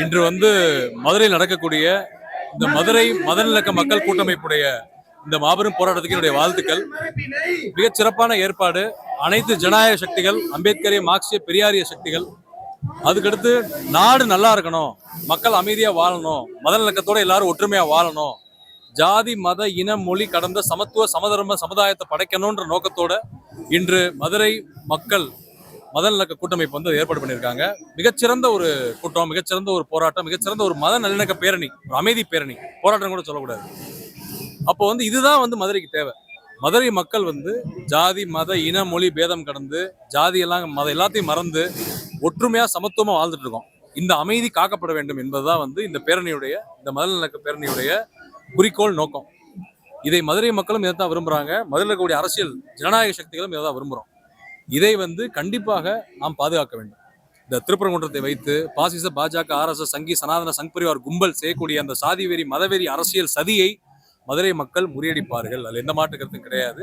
இன்று வந்து மதுரையில் நடக்கக்கூடிய இந்த மதுரை மதநிலக்க மக்கள் கூட்டமைப்புடைய இந்த மாபெரும் போராட்டத்துக்கு என்னுடைய வாழ்த்துக்கள். மிகச் சிறப்பான ஏற்பாடு. அனைத்து ஜனநாயக சக்திகள் அம்பேத்கரிய மார்க்சிய பெரியாரிய சக்திகள். அதுக்கடுத்து நாடு நல்லா இருக்கணும். மக்கள் அமைதியாக வாழணும். மதநிலக்கத்தோட எல்லாரும் ஒற்றுமையாக வாழணும். ஜாதி மத இன மொழி கடந்த சமத்துவ சமதர்ம சமுதாயத்தை படைக்கணுன்ற நோக்கத்தோட இன்று மதுரை மக்கள் மத மதநலக்க கூட்டமைப்பு வந்து ஏற்பாடு பண்ணியிருக்காங்க. மிகச்சிறந்த ஒரு கூட்டம் மிகச்சிறந்த ஒரு போராட்டம் மிகச்சிறந்த ஒரு மத நல்லிணக்க பேரணி ஒரு அமைதி பேரணி போராட்டம் கூட சொல்லக்கூடாது. அப்போ வந்து இதுதான் வந்து மதுரைக்கு தேவை. மதுரை மக்கள் வந்து ஜாதி மத இன மொழி பேதம் கடந்து ஜாதி எல்லாம் மத எல்லாத்தையும் மறந்து ஒற்றுமையாக சமத்துவமாக வாழ்ந்துட்டு இருக்கோம். இந்த அமைதி காக்கப்பட வேண்டும் என்பதுதான் வந்து இந்த பேரணியுடைய இந்த மதநலக்க பேரணியுடைய குறிக்கோள் நோக்கம். இதை மதுரை மக்களும் இதை தான் விரும்புகிறாங்க மதுரையில் இருக்கக்கூடிய அரசியல் ஜனநாயக சக்திகளும் இதை தான் விரும்புகிறோம் இதை வந்து கண்டிப்பாக நாம் பாதுகாக்க வேண்டும். இந்த திருப்பரங்குன்றத்தை வைத்து பாசிச பாஜக ஆர்எஸ்எஸ் சங்கி சனாதன சங் பரிவார் கும்பல் செய்யக்கூடிய அந்த சாதி வெறி மதவெறி அரசியல் சதியை மதுரை மக்கள் முறியடிப்பார்கள். அதில் எந்த மாற்று கருத்தும் கிடையாது.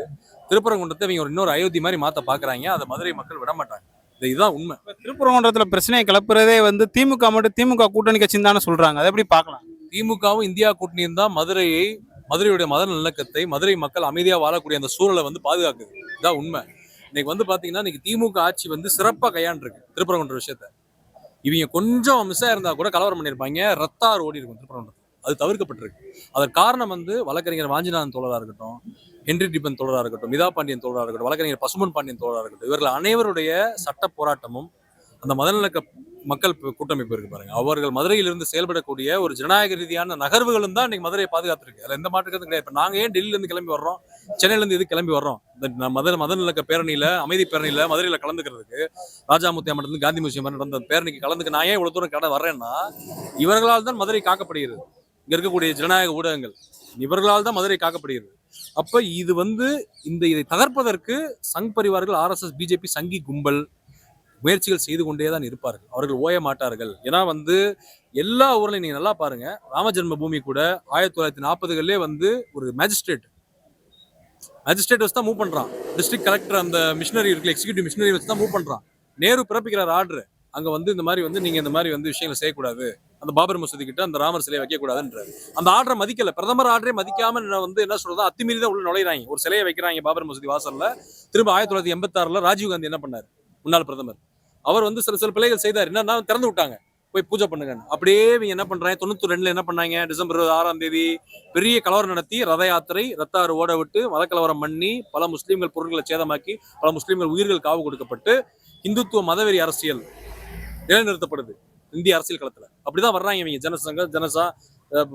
திருப்பரங்குன்றத்தை இவங்க ஒரு இன்னொரு அயோத்தி மாதிரி மாத்த பாக்குறாங்க. அதை மதுரை மக்கள் விட மாட்டாங்க. இது இதுதான் உண்மை. திருப்பரங்குன்றத்துல பிரச்சனையை கிளப்புறதே வந்து திமுக மட்டும் திமுக கூட்டணி கட்சின்னு தானே சொல்றாங்க. அதை எப்படி பார்க்கலாம்? திமுகவும் இந்தியா கூட்டணியும் தான் மதுரையை மதுரையுடைய மத நல்லக்கத்தை மதுரை மக்கள் அமைதியா வாழக்கூடிய அந்த சூழலை வந்து பாதுகாக்குது. இதான் உண்மை. இன்னைக்கு வந்து பாத்தீங்கன்னா இன்னைக்கு திமுக ஆட்சி வந்து சிறப்பா கையாண்டிருக்கு திருப்பரங்குன்ற விஷயத்த. இவங்க கொஞ்சம் மிஸ்ஸாக இருந்தால் கூட கலவரம் பண்ணியிருப்பாங்க ரத்தார் ஓடி இருக்கும் திருப்பரங்குன்றத்தில். அது தவிர்க்கப்பட்டிருக்கு. அதற்கு காரணம் வந்து வழக்கறிஞர் வாஞ்சிநாதன் தோழராக இருக்கட்டும் ஹென்றி டிபன் தோழராக இருக்கட்டும் மிதா பாண்டியன் தோழராக இருக்கட்டும் வழக்கறிஞர் பசுமன் பாண்டியன் தோழராக இருக்கட்டும் இவர்கள் அனைவருடைய சட்ட போராட்டமும் அந்த மதநலக்க மக்கள் கூட்டமைப்பு இருக்கு பாருங்க. அவர்கள் மதுரையிலிருந்து செயல்படக்கூடிய ஒரு ஜனநாயக ரீதியான நகர்வுகளும் தான் இன்னைக்கு மதுரையை பாதுகாத்திருக்கு. அதில் எந்த மாற்றுக்கிறது கிடையாது. இப்போ நாங்கள் ஏன் டெல்லியிலேருந்து கிளம்பி வர்றோம்? சென்னையிலேருந்து இது கிளம்பி வர்றோம்? இந்த ந- மத நிலக்க பேரணியில் அமைதி பேரணியில் மதுரையில் கலந்துக்கிறதுக்கு ராஜாமுத்தியா அம்மன் காந்தி மியூசியம் நடந்த பேரணிக்கு கலந்துக்கு நான் ஏன் இவ்வளோ தூரம் கடை வர்றேன்னா இவர்களால் தான் மதுரை காக்கப்படுகிறது. இங்கே இருக்கக்கூடிய ஜனநாயக ஊடகங்கள் இவர்களால் தான் மதுரை காக்கப்படுகிறது. அப்போ இது வந்து இந்த இதை தகர்ப்பதற்கு சங் பரிவார்கள் ஆர்எஸ்எஸ் பிஜேபி சங்கி கும்பல் முயற்சிகள் செய்து கொண்டே தான் இருப்பார்கள். அவர்கள் ஓய மாட்டார்கள். ஏன்னா வந்து எல்லா ஊர்லையும் நீங்க நல்லா பாருங்க ராம ஜென்ம பூமி கூட ஆயிரத்தி தொள்ளாயிரத்தி நாற்பதுகளிலே வந்து ஒரு மேஜிஸ்ட்ரேட் மஜிஸ்ட்ரேட் வச்சு தான் மூவ் பண்றான். டிஸ்ட்ரிக்ட் கலெக்டர் அந்த மிஷினரி இருக்கு எக்ஸிக்யூட்டிவ் மிஷினரி வச்சு தான் மூவ் பண்றான். நேரு பிறப்பிக்கிறார் ஆர்டர் அங்க வந்து இந்த மாதிரி வந்து நீங்க இந்த மாதிரி வந்து விஷயங்களை செய்யக்கூடாது. அந்த பாபர் மசூதி கிட்ட அந்த ராமர் சிலையை வைக்கக்கூடாதுன்றாரு. அந்த ஆர்டரை மதிக்கல. பிரதமர் ஆர்டரே மதிக்காம வந்து என்ன சொல்றது அத்துமீறி தான் உள்ள நுழையிறாங்க. ஒரு சிலையை வைக்கிறாங்க பாபர் மசூதி வாசல்ல. திரும்ப ஆயிரத்தி தொள்ளாயிரத்தி எண்பத்தாறுல ராஜீவ் காந்தி என்ன பண்ணார்? முன்னாள் பிரதமர். அவர் வந்து சில சில பிள்ளைகள் செய்தார். என்னன்னா திறந்து விட்டாங்க. போய் பூஜை பண்ணுங்க. அப்படியே இவங்க என்ன பண்றாங்க? தொண்ணூத்தி ரெண்டுல என்ன பண்ணாங்க? டிசம்பர் ஆறாம் தேதி பெரிய கலவரம் நடத்தி ரத யாத்திரை ரத்தாறு ஓட விட்டு மதக்கலவரம் பண்ணி பல முஸ்லீம்கள் பொருட்களை சேதமாக்கி பல முஸ்லீம்கள் உயிர்கள் காவு கொடுக்கப்பட்டு இந்துத்துவ மதவெறி அரசியல் நிலைநிறுத்தப்படுது இந்திய அரசியல் களத்துல. அப்படிதான் வர்றாங்க இவங்க. ஜனசங்க ஜனசா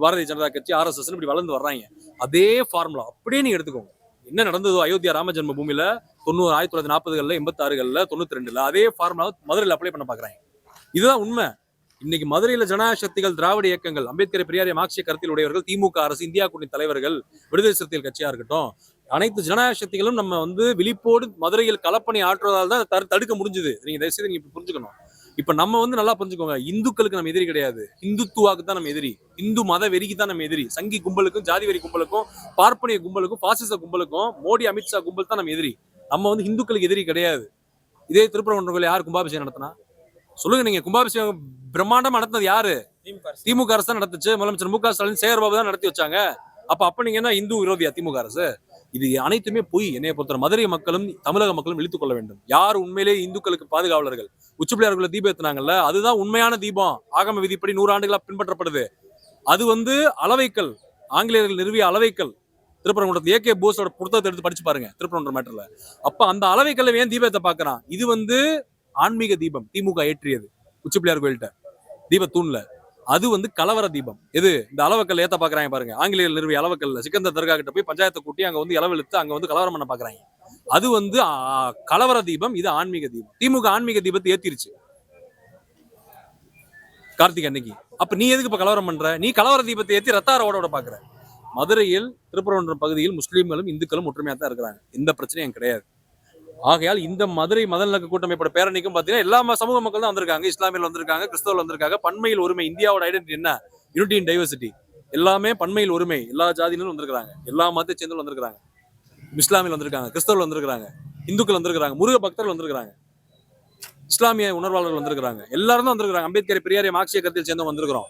பாரதிய ஜனதா கட்சி ஆர்எஸ்எஸ் இப்படி வளர்ந்து வர்றாங்க. அதே ஃபார்முலா அப்படியே நீங்க எடுத்துக்கோங்க. என்ன நடந்ததோ அயோத்தியா ராம ஜென்ம பூமியில தொண்ணூறு ஆயிரத்தி தொள்ளாயிரத்தி நாற்பதுகளில் எண்பத்தாறுகளில் தொண்ணூத்தி ரெண்டுல அதே ஃபார்முலா மதுரையில் அப்ளை பண்ண பாக்குறாங்க. இதுதான் உண்மை. இன்னைக்கு மதுரையில் ஜனநாயக சக்திகள் திராவிட இயக்கங்கள் அம்பேத்கர் பெரியாரிய மார்க்சிய கருத்தில் உடையவர்கள் திமுக அரசு இந்தியா கூட்டணி தலைவர்கள் விடுதலை சிறுத்தைகள் கட்சியா இருக்கட்டும் அனைத்து ஜனநாயக சக்திகளும் நம்ம வந்து விழிப்போடு மதுரையில் களப்பணி ஆற்றுவதால் தான் தடு- தடுக்க முடிஞ்சது. நீங்க தயவுசெய்து நீங்க புரிஞ்சுக்கணும். இப்ப நம்ம வந்து நல்லா புரிஞ்சுக்கோங்க இந்துக்களுக்கு நம்ம எதிரி கிடையாது. இந்துத்துவாக்கு தான் நம்ம எதிரி. இந்து மத வெறிக்கு தான் நம்ம எதிரி. சங்கி கும்பலுக்கும் ஜாதி வெறி கும்பலுக்கும் பார்ப்பனிய கும்பலுக்கும் பாசிச கும்பலுக்கும் மோடி அமித்ஷா கும்பல் தான் நம்ம எதிரி. நம்ம வந்து இந்துக்களுக்கு எதிரி கிடையாது. இதே திருப்பரங்குன்றம் யார் கும்பாபிஷேகம் நடத்தினா? சொல்லுங்க நீங்க கும்பாபிஷேகம் பிரம்மாண்டமா நடத்தினது யாரு? திமுக அரசு. தான் நடத்துச்சு. முதலமைச்சர் மு க ஸ்டாலின் சேகர்பாபு தான் நடத்தி வச்சாங்க. அப்ப அப்ப நீங்க என்ன இந்து விரோதியா திமுக அரசு? இது அனைத்துமே பொய். என்னைய பொறுத்தவரை மதுரை மக்களும் தமிழக மக்களும் இழுத்துக் கொள்ள வேண்டும். யார் உண்மையிலேயே இந்துக்களுக்கு பாதுகாவலர்கள்? உச்சப்பிள்ளையார்களை தீபம் ஏத்துனாங்கல்ல அதுதான் உண்மையான தீபம். ஆகம விதிப்படி நூறு ஆண்டுகளா பின்பற்றப்படுது. அது வந்து அளவைக்கல் ஆங்கிலேயர்கள் நிறுவிய அளவைக்கல் திருப்பரங்குன்றத்தில் ஏகே போஸோட புத்தகத்தை எடுத்து படிச்சு பாருங்க திருப்பரங்குன்றம் மேட்டர்ல. அப்ப அந்த அளவைக்கல்ல ஏன் தீபத்தை பாக்குறான் இது வந்து ஆன்மீக தீபம் திமுக ஏற்றியது. உச்சிப்பிள்ளையார் கோயில்கிட்ட. தீப தூண்ல. அது வந்து கலவர தீபம். எது? இந்த அளவக்கல் ஏத்த பாக்குறாங்க பாருங்க. ஆங்கிலேயர் நிறுவிய அளவக்கல்ல. சிக்கந்தர் தர்கா கிட்ட போய் பஞ்சாயத்தை கூட்டி அங்க வந்து இளவெழுத்து அங்க வந்து கலவரம் பண்ண பாக்குறாங்க. அது வந்து கலவர தீபம் இது ஆன்மீக தீபம். திமுக ஆன்மீக தீபத்தை ஏத்திருச்சு. கார்த்திக் அன்னைக்கு. அப்ப நீ எதுக்கு இப்ப கலவரம் பண்ற? நீ கலவர தீபத்தை ஏத்தி ரத்தார பாக்குற. மதுரையில் திருப்பரங்குன்றம் பகுதியில் முஸ்லீம்களும் இந்துக்களும் ஒற்றுமையா தான் இருக்கிறாங்க. எந்த பிரச்சனையும் கிடையாது. ஆகையால் இந்த மதுரை மதநலக்க கூட்டமைப்போட பேரணிக்கும் பாத்தீங்கன்னா எல்லா சமூக மக்கள் தான் வந்திருக்காங்க. இஸ்லாமியில் வந்திருக்காங்க கிறிஸ்தவர்கள் வந்திருக்காங்க. பன்மையில் ஒருமை இந்தியாவோட ஐடென்டிட்டி என்ன? யூனிட்டி இன் டைவர்சிட்டி எல்லாமே பன்மையில் ஒருமை. எல்லா ஜாதியினரும் வந்திருக்கிறாங்க. எல்லா மதத்தை சேர்ந்தவர்கள் வந்திருக்கிறாங்க. இஸ்லாமியில் வந்திருக்காங்க கிறிஸ்தவர்கள் வந்திருக்கிறாங்க இந்துக்கள் வந்திருக்கிறாங்க முருக பக்தர்கள் வந்திருக்கிறாங்க. இஸ்லாமிய உணர்வாளர்கள் வந்திருக்கிறாங்க. எல்லாரும் தான் வந்திருக்காங்க அம்பேத்கர் பெரியாரிய மார்க்சிய கருத்தில் சேர்ந்து வந்திருக்கிறோம்.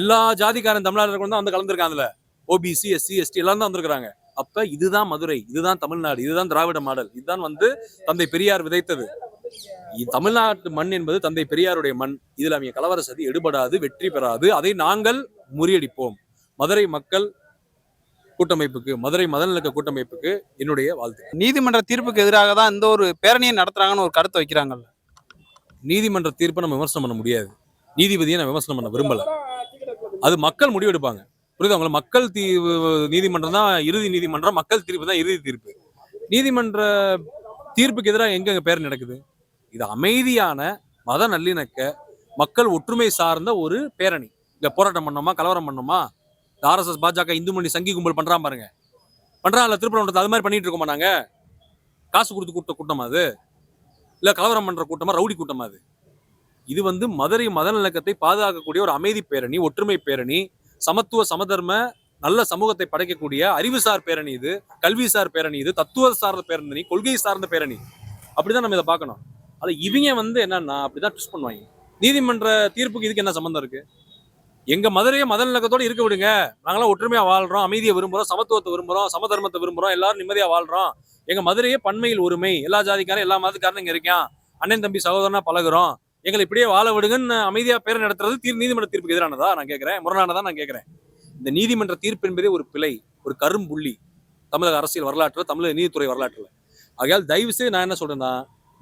எல்லா ஜாதிக்காரன் தமிழ்நாட்டில் தான் வந்து கலந்துருக்காங்கல்ல. ஓபிசி எஸ்சி எஸ்டி எல்லாரும் தான் வந்திருக்காங்க அப்ப இதுதான் மதுரை இதுதான் தமிழ்நாடு இதுதான் திராவிட மாடல். இதுதான் வந்து தந்தை பெரியார் விதைத்தது. தமிழ்நாட்டு மண் என்பது தந்தை பெரியாருடைய மண். இதில் அவங்க கலவர சதி எடுபடாது வெற்றி பெறாது. அதை நாங்கள் முறியடிப்போம். மதுரை மக்கள் கூட்டமைப்புக்கு மதுரை மதநலக்க கூட்டமைப்புக்கு என்னுடைய வாழ்த்து. நீதிமன்ற தீர்ப்புக்கு எதிராக தான் இந்த ஒரு பேரணியை நடத்துறாங்கன்னு ஒரு கருத்தை வைக்கிறாங்கல்ல? நீதிமன்ற தீர்ப்பை நம்ம விமர்சனம் பண்ண முடியாது. நீதிபதியை நான் விமர்சனம் பண்ண விரும்பல. அது மக்கள் முடிவெடுப்பாங்க. புரியுது? அவங்களை மக்கள் தீ நீதிமன்றம் தான் இறுதி நீதிமன்றம் மக்கள் தீர்ப்பு தான் இறுதி தீர்ப்பு. நீதிமன்ற தீர்ப்புக்கு எதிராக எங்க பேர் நடக்குது? இது அமைதியான மத நல்லிணக்க மக்கள் ஒற்றுமை சார்ந்த ஒரு பேரணி. இங்க போராட்டம் பண்ணோமா? கலவரம் பண்ணோமா? இந்த ஆர்எஸ்எஸ் பாஜக இந்து மணி சங்கி கும்பல் பண்றான் பாருங்க. பண்றான்ல திருப்பரங்குன்றத்தை அது மாதிரி பண்ணிட்டு இருக்கோமா நாங்க? காசு கொடுத்து கூட்ட கூட்டமா அது? இல்ல கலவரம் பண்ற கூட்டமா? ரவுடி கூட்டமா அது? இது வந்து மதுரை மதநலக்கத்தை பாதுகாக்கக்கூடிய ஒரு அமைதி பேரணி ஒற்றுமை பேரணி சமத்துவ சமதர்ம நல்ல சமூகத்தை படைக்கக்கூடிய அறிவுசார் பேரணி இது கல்விசார் பேரணி இது தத்துவ சார்ந்த பேரணி கொள்கை சார்ந்த பேரணி. அப்படிதான் நம்ம இதை பார்க்கணும். அது இவங்க வந்து என்னன்னா அப்படிதான் ட்விஸ்ட் பண்ணுவாங்க. நீதிமன்ற தீர்ப்புக்கு இதுக்கு என்ன சம்மந்தம் இருக்கு? எங்க மதுரையை மதநலக்கத்தோட இருக்க விடுங்க. நாங்களாம் ஒற்றுமையா வாழ்றோம் அமைதியை விரும்புறோம் சமத்துவத்தை விரும்புறோம் சமதர்மத்தை விரும்புறோம் எல்லாரும் நிம்மதியா வாழ்றோம். எங்க மதுரையே பன்மையில் ஒருமை. எல்லா ஜாதிக்காரன் எல்லா மதத்துக்காரனும் இங்க இருக்கான். அண்ணன் தம்பி சகோதரனா பழகுறோம். எங்களை இப்படியே வாழ விடுங்கன்னு அமைதியா பேர் நடத்துறது தீர் நீதிமன்ற தீர்ப்புக்கு எதிரானதா? நான் கேட்கிறேன் முரணானதா நான் கேட்கிறேன் இந்த நீதிமன்ற தீர்ப்பு என்பதே ஒரு பிழை ஒரு கரும்புள்ளி. தமிழக அரசியல் வரலாற்றில் தமிழக நீதித்துறை வரலாற்றில். ஆகையால் தயவு செய்து நான் என்ன சொல்றேன்னா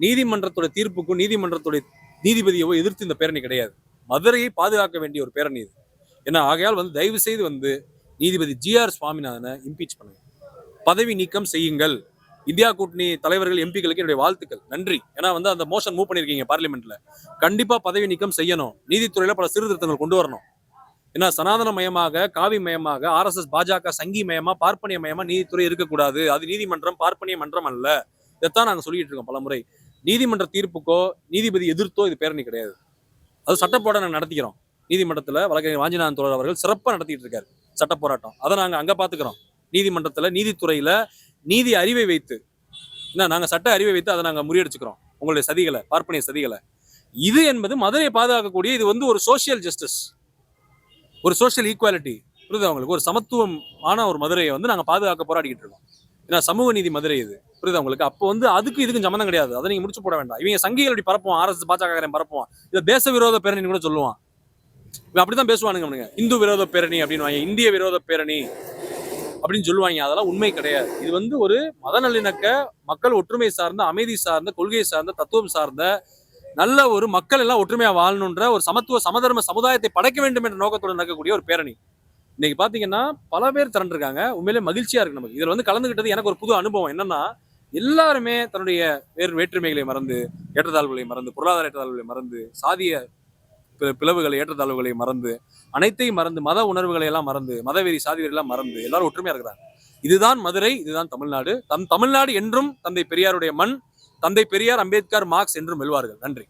நீதிமன்றத்துடைய தீர்ப்புக்கும் நீதிமன்றத்துடைய நீதிபதியவோ எதிர்த்து இந்த பேரணி கிடையாது. மதுரையை பாதுகாக்க வேண்டிய ஒரு பேரணி இது. ஏன்னா ஆகையால் வந்து தயவு செய்து வந்து நீதிபதி ஜி ஆர் சுவாமிநாதனை இம்பீச் பண்ணுங்க. பதவி நீக்கம் செய்யுங்கள். இந்தியா கூட்டணி தலைவர்கள் எம்பிக்களுக்கு என்னுடைய வாழ்த்துக்கள். நன்றி. ஏன்னா வந்து அந்த மோஷன் மூவ் பண்ணிருக்கீங்க பார்லிமெண்ட்ல. கண்டிப்பா பதவி நீக்கம் செய்யணும். நீதித்துறையில பல சீர்திருத்தங்கள் கொண்டு வரணும். ஏன்னா சனாதன மயமாக காவி மயமாக ஆர்எஸ்எஸ் பாஜக சங்கி மயமா பார்ப்பனிய மயமா நீதித்துறை இருக்கக்கூடாது. அது நீதிமன்றம் பார்ப்பனிய மன்றம் அல்ல. இதைத்தான் நாங்கள் சொல்லிட்டு இருக்கோம் பலமுறை. நீதிமன்ற தீர்ப்புக்கோ நீதிபதி எதிர்த்தோ இது பேரணி கிடையாது. அது சட்ட போராட்டம் நடத்திக்கிறோம். நீதிமன்றத்துல வழக்கறிஞர் வாஞ்சிநாதன் தோழர் அவர்கள் சிறப்பா நடத்திட்டு இருக்காரு சட்ட போராட்டம். அதை நாங்க அங்க பாத்துக்கிறோம். நீதிமன்றத்துல நீதித்துறையில நீதி அறிவை வைத்து என்ன நாங்க சட்ட அறிவை வைத்து அதை நாங்க முறியடிச்சுக்கிறோம். உங்களுடைய சதிகளை பார்ப்பனிய சதிகளை. இது என்பது மதுரையை பாதுகாக்கக்கூடிய இது வந்து ஒரு சோசியல் ஜஸ்டிஸ் ஒரு சோசியல் ஈக்குவாலிட்டி புரியுது அவங்களுக்கு ஒரு சமத்துவமான ஒரு மதுரையை வந்து நாங்க பாதுகாக்க போராடிக்கிட்டு இருக்கோம். ஏன்னா சமூக நீதி மதுரை இது. புரியுது உங்களுக்கு? அப்போ வந்து அதுக்கு இதுக்கும் சம்மந்தம் கிடையாது. அதை நீங்க முடிச்சு போட வேண்டாம். இவங்க சங்கிகள் இப்படி பரப்புவான். ஆர்எஸ் பாஜக பரப்புவான். இதை தேச விரோத பேரணி கூட சொல்லுவான். இவன் அப்படிதான் பேசுவானுங்க அவனுங்க. இந்து விரோத பேரணி அப்படின்னு இந்திய விரோத பேரணி. அப்படின்னு சொல்லுவாங்க. அதெல்லாம் உண்மை கிடையாது. இது வந்து ஒரு மத நல்லிணக்க மக்கள் ஒற்றுமை சார்ந்த அமைதி சார்ந்த கொள்கை சார்ந்த தத்துவம் சார்ந்த நல்ல ஒரு மக்கள் எல்லாம் ஒற்றுமையா வாழணுன்ற ஒரு சமத்துவ சமதர்ம சமுதாயத்தை படைக்க வேண்டும் என்ற நோக்கத்துடன் நடக்கக்கூடிய ஒரு பேரணி. இன்னைக்கு பாத்தீங்கன்னா பல பேர் திரண்டிருக்காங்க. உண்மையிலே மகிழ்ச்சியா இருக்கு நமக்கு. இதுல வந்து கலந்துகிட்டது எனக்கு ஒரு புது அனுபவம் என்னன்னா எல்லாருமே தன்னுடைய வேறு வேற்றுமைகளை மறந்து ஏற்றத்தாழ்வுகளை மறந்து பொருளாதார ஏற்றத்தாழ்வுகளை மறந்து சாதிய பிளவுகளை ஏற்றத்தாழ்வுகளை மறந்து அனைத்தையும் மறந்து மத உணர்வுகளை எல்லாம் மறந்து மதவெறி சாதிவெறி மறந்து எல்லாரும் ஒற்றுமையா இருக்கிறாங்க. இதுதான் மதுரை இதுதான் தமிழ்நாடு. தம் தமிழ்நாடு என்றும் தந்தை பெரியாருடைய மண் தந்தை பெரியார் அம்பேத்கர் மார்க்ஸ் என்றும் வெல்வார்கள். நன்றி.